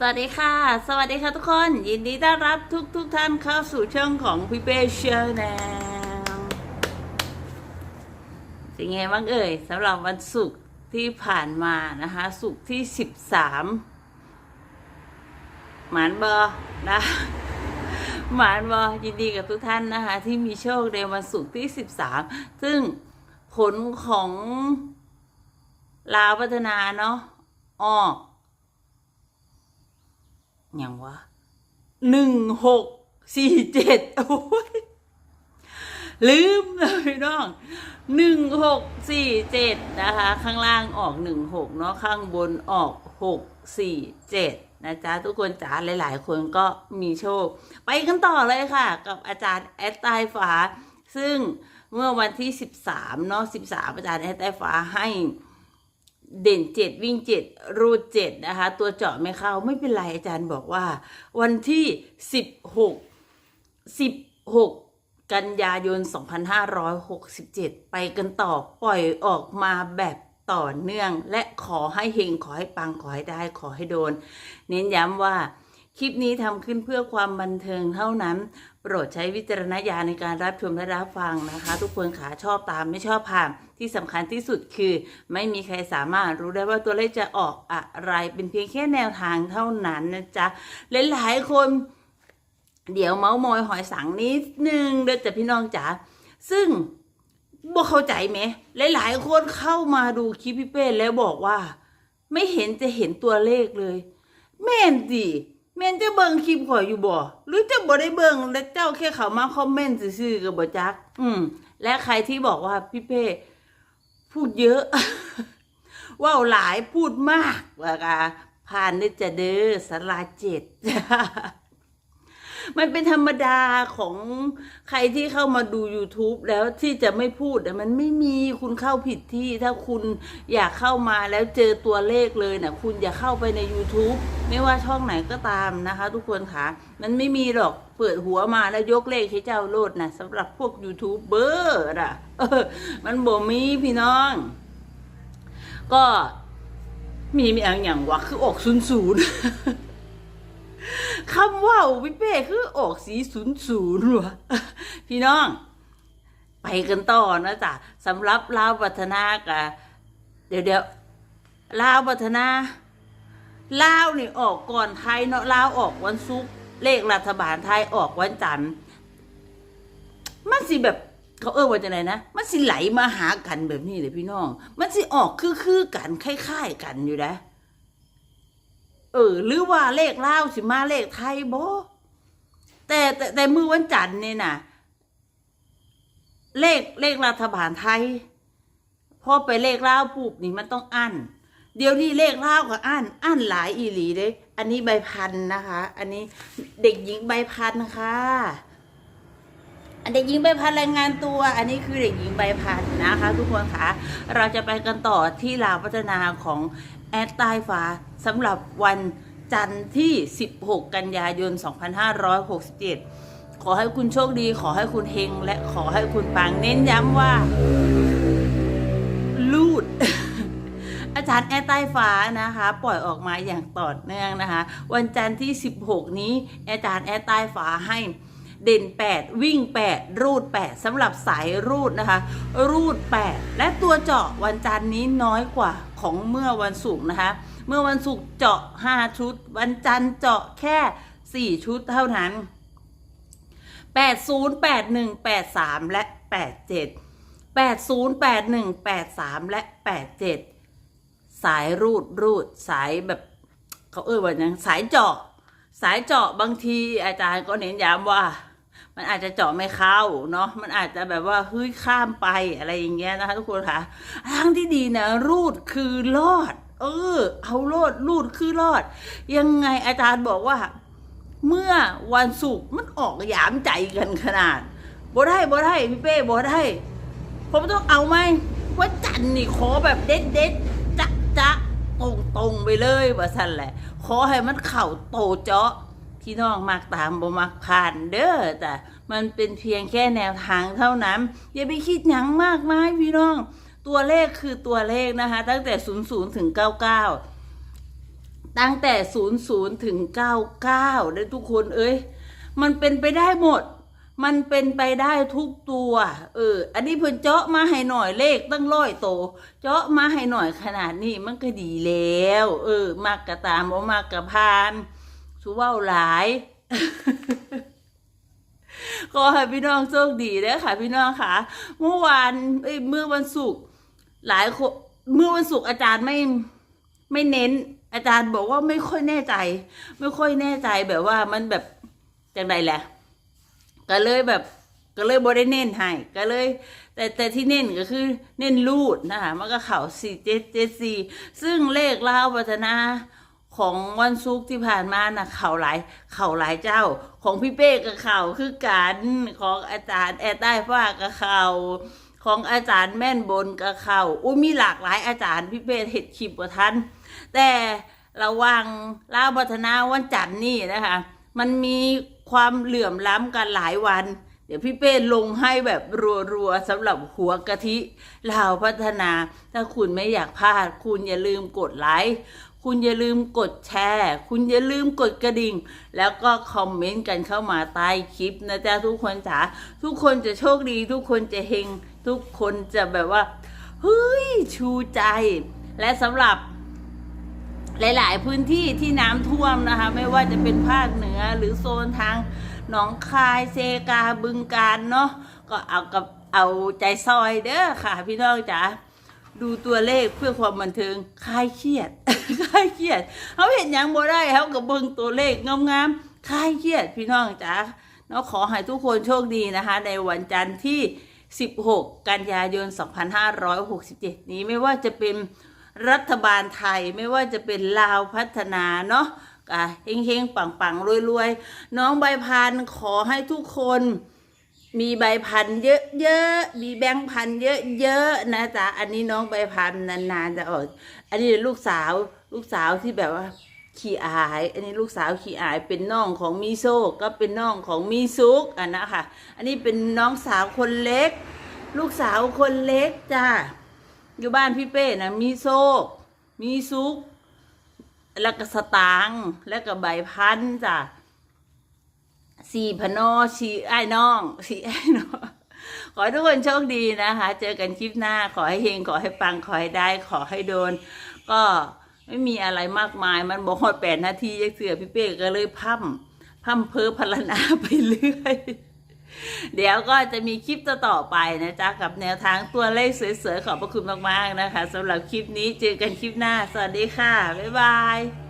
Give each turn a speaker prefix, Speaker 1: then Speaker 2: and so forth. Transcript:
Speaker 1: สวัสดีค่ะ สวัสดีค่ะทุกคน ยินดีต้อนรับทุกทุกท่านเข้าสู่ช่องของพี่เป้เชอร์แนลเป็นไงบ้างเอ่ยสำหรับวันศุกร์ที่ผ่านมานะคะศุกร์ที่สิบสามหมานบอนะหมานบอยินดีกับทุกท่านนะคะ ที่มีโชคในวันศุกร์ที่สิบสามซึ่งผลของลาวพัฒนาเนาะออก อย่างวะหนึ่งหกสี่เจ็ดโอ้ยลืมเลยน้องหนึ่งหกสี่เจ็ดนะคะ ข้างล่างออกหนึ่งหกเนาะข้างบนออกหกสี่เจ็ดนะจ๊ะ ทุกคนจ๋าหลาย ๆ คนก็มีโชค ไปกันต่อเลยค่ะ กับอาจารย์แอดใต้ฟ้า ซึ่งเมื่อวันที่13เนาะ13อาจารย์แอดใต้ฟ้าให้ เด่นเจ็ดวิ่งเจ็ดรูดเจ็ดนะคะ ตัวเจาะไม่เข้าไม่เป็นไรอาจารย์บอกว่า วันที่สิบหกสิบหกกันยายน 2567 ไปกันต่อปล่อยออกมาแบบต่อเนื่อง และขอให้เฮงขอให้ปังขอให้ได้ขอให้โดน เน้นย้ำว่า คลิปนี้ทำขึ้นเพื่อความบันเทิงเท่านั้น โปรดใช้วิจารณญาณในการรับชมและรับฟังนะคะ ทุกคนขาชอบตามไม่ชอบผ่านที่สำคัญที่สุดคือ ไม่มีใครสามารถรู้ได้ว่าตัวเลขจะออกอะไร เป็นเพียงแค่แนวทางเท่านั้นนะจ๊ะหลายๆคน เดี๋ยวเมาส์มอยหอยสังนิดนึงเด้อจ้ะพี่น้องจ๋าซึ่งบ่เข้าใจไหมหลายๆคนเข้ามาดูคลิปพี่เป้แล้วบอกว่า ไม่เห็นจะเห็นตัวเลขเลย แม่นดิ แม่นจะเบิ่งคลิปข่อยอยู่บ่หรือจะบ่ได้เบิ่งแล้วเจ้าแค่เขามาคอมเมนต์ซื่อๆกับบ่จัก อืม และใครที่บอกว่าพี่เป้พูดเยอะ ว่าวหลายพูดมากว่ากาผ่านได้จะเด้อสลาเจ็ด มันเป็นธรรมดาของใครที่เข้ามาดู YouTube แล้วที่จะไม่พูดมันไม่มีคุณเข้าผิดที่ ถ้าคุณอยากเข้ามาแล้วเจอตัวเลขเลยนะคุณอย่าเข้าไปใน YouTube ไม่ว่าช่องไหนก็ตามนะคะ ทุกคนค่ะ มันไม่มีหรอกเปิดหัวมาแล้วยกเลขให้เจ้าโลดนะสำหรับพวก YouTube เบอร์อะมันบ่มีพี่น้อง ก็มีมีอย่างอย่างวะคือออกศูนย์ศูนย์ คำว่าวพี่เป้คือออกสีศูนย์ศูนย์วะพี่น้อง ไปกันต่อนะจ๊ะสำหรับลาววัฒนากะเดี๋ยวเดี๋ยวลาววัฒนาลาวนี่ออกก่อนไทยเนาะลาวออกวันศุกร์เลขรัฐบาลไทยออกวันจันทร์มันสิแบบเขาเออว่าจะไหนนะ มันสิไหลมาหากันแบบนี้เลยพี่น้อง มันสิออกคือคือกันคล้ายๆกันอยู่นะ เออ หรือว่าเลขลาวสิมาเลขไทยบ่แต่แต่แต่มือวันจันทร์เนี่ยนะเลขเลขรัฐบาลไทยพอไปเลขลาวปุ๊บนี่มันต้องอั้นเดี๋ยวนี้เลขเลาวก็อั้นอั้นหลายอีหลีเด้อันนี้ใบพันนะคะ อันนี้เด็กหญิงใบพันค่ะ อันเด็กหญิงใบพันรายงานตัว อันนี้คือเด็กหญิงใบพันนะคะ ทุกคนคะเราจะไปกันต่อที่ลาวพัฒนาของ แอดใต้ฟ้าสำหรับวันจันทร์ที่ 16 กันยายน 2567 ขอให้คุณโชคดี ขอให้คุณเฮง และขอให้คุณปังเน้นย้ำว่า ลูด อาจารย์แอดใต้ฟ้านะคะ ปล่อยออกมาอย่างต่อเนื่องนะคะ วันจันทร์ที่ 16 นี้ อาจารย์แอดใต้ฟ้าให้เด่น 8 วิ่ง 8 รูด 8สำหรับสายรูดนะคะ รูด 8 และตัวเจาะวันจันทร์นี้น้อยกว่า ของเมื่อวันศุกร์นะคะ เมื่อวันศุกร์เจาะ 5 ชุด วันจันทร์เจาะแค่ 4 ชุดเท่านั้น 80 81 83 และ 87 80 81 83 และ 87 สายรูดรูดสายแบบเขาเอ่ยว่าย่างสายเจาะ สายเจาะบางทีอาจารย์ก็เน้นย้ำว่า มันอาจจะเจาะไม่เข้าเนาะมันอาจจะแบบว่าเฮ้ยข้ามไปอะไรอย่างเงี้ยนะคะ ทุกคนค่ะทางที่ดีนะ รูดคือรอด เออ เอารอดรูดคือรอด ยังไงอาจารย์บอกว่า เมื่อวันศุกร์มันออกหยามใจกันขนาดบ่ได้บ่ได้พี่เป้บ่ได้ผมต้องเอาไหมว่าจันนี่ขอแบบเด็ดเด็ดจะจะตรงตรงไปเลยว่าสั่นแหละ ขอให้มันเข่าโตเจาะ พี่น้องมักตามบ่มักผ่านเด้อแต่มันเป็นเพียงแค่แนวทางเท่านั้น อย่าไปคิดหยังมากมายพี่น้อง ตัวเลขคือตัวเลขนะคะ ตั้งแต่ 00 ถึง 99 ตั้งแต่ศูนย์ศูนย์ถึงเก้าเก้าได้ทุกคนเอ้ยมันเป็นไปได้หมด มันเป็นไปได้ทุกตัว เออ อันนี้เพิ่นเจาะมาให้หน่อยเลขตั้งร้อยโต เจาะมาให้หน่อยขนาดนี้มันก็ดีแล้ว เออ มากกะตามบ่มากกะพาน สุเว้าหลายขอให้พี่น้องโชคดีเด้อค่ะ พี่น้องค่ะ เมื่อวานเอ้ยเมื่อวันศุกร์หลายคนเมื่อวันศุกร์อาจารย์ไม่ไม่เน้น อาจารย์บอกว่าไม่ค่อยแน่ใจ ไม่ค่อยแน่ใจแบบว่ามันแบบจังใดแหละ ก็เลยแบบ ก็เลยบ่ได้เน้นให้ก็เลย แต่แต่ที่เน้นก็คือเน้นรูดนะคะมันก็เข่าสี่เจ็ดเจ็ดสี่ซึ่งเลขเล่าวพัฒนา ของวันศุกร์ที่ผ่านมานะเข่าหลายเข่าหลายเจ้า ของพี่เป้กับเข่าคือกันของอาจารย์แอดได้ฟ้ากับเข่าของอาจารย์แม่นบนกับเข่าอุ้ยมีหลากหลายอาจารย์พี่เป้เห็ดคลิปกว่าทันแต่ระวังล่าวพัฒนาวันจันทร์นี่นะคะ มันมีความเหลื่อมล้ำกันหลายวัน เดี๋ยวพี่เป้ลงให้แบบรัวๆสำหรับหัวกะทิลาวพัฒนา ถ้าคุณไม่อยากพลาด คุณอย่าลืมกดไลค์ คุณอย่าลืมกดแชร์ คุณอย่าลืมกดกระดิ่ง แล้วก็คอมเมนต์กันเข้ามาใต้คลิปนะจ๊ะทุกคนจ๋าทุกคนจะโชคดี ทุกคนจะเฮง ทุกคนจะแบบว่าเฮ้ยชูใจ และสำหรับหลาย ๆ พื้นที่ที่น้ำท่วมนะคะ ไม่ว่าจะเป็นภาคเหนือหรือโซนทางหนองคายเซกาบึงการเนาะก็เอากับเอาใจซอยเด้อค่ะ พี่น้องจ๋า ดูตัวเลขเพื่อความบันเทิงคลายเครียดคลายเครียดเขาเห็นหยังบ่ได้เขากับเบิ่งตัวเลขงามๆคลายเครียดพี่น้องจ๋าเนาะขอให้ทุกคนโชคดีนะคะ ในวันจันทร์ที่ 16 กันยายน 2567 นี้ไม่ว่าจะเป็นรัฐบาลไทยไม่ว่าจะเป็นลาวพัฒนาเนาะอะเฮงๆ ปังๆรวยๆ น้องใบพันขอให้ทุกคน มีใบพันเยอะๆ มีแบงค์พันเยอะๆนะจ๊ะ อันนี้น้องใบพันนานๆจะออก อันนี้ลูกสาวลูกสาวที่แบบว่าขี้อาย อันนี้ลูกสาวขี้อายเป็นน้องของมิโซก็เป็นน้องของมิซุกอันนะค่ะอันนี้เป็นน้องสาวคนเล็ก ลูกสาวคนเล็กจ้าอยู่บ้านพี่เป้นะมีโซกมีซุก แล้วก็สตางแล้วก็ใบพันจ้ะ สี่พนอชีไอ้น้องชีไอ้น้องขอให้ทุกคนโชคดีนะคะ เจอกันคลิปหน้าขอให้เฮงขอให้ปังขอให้ได้ ขอให้โดน ก็ไม่มีอะไรมากมายมันบอกฮอดแปดนาทียังเสือพี่เป้ก็เลยพั่มพั่มเพ้อพลนาไปเรื่อยเดี๋ยวก็จะมีคลิปต่อๆไปนะจ๊ะ กับแนวทางตัวเลขสวยๆขอบพระคุณมากๆนะคะสำหรับคลิปนี้เจอกันคลิปหน้า สวัสดีค่ะ บ๊ายบาย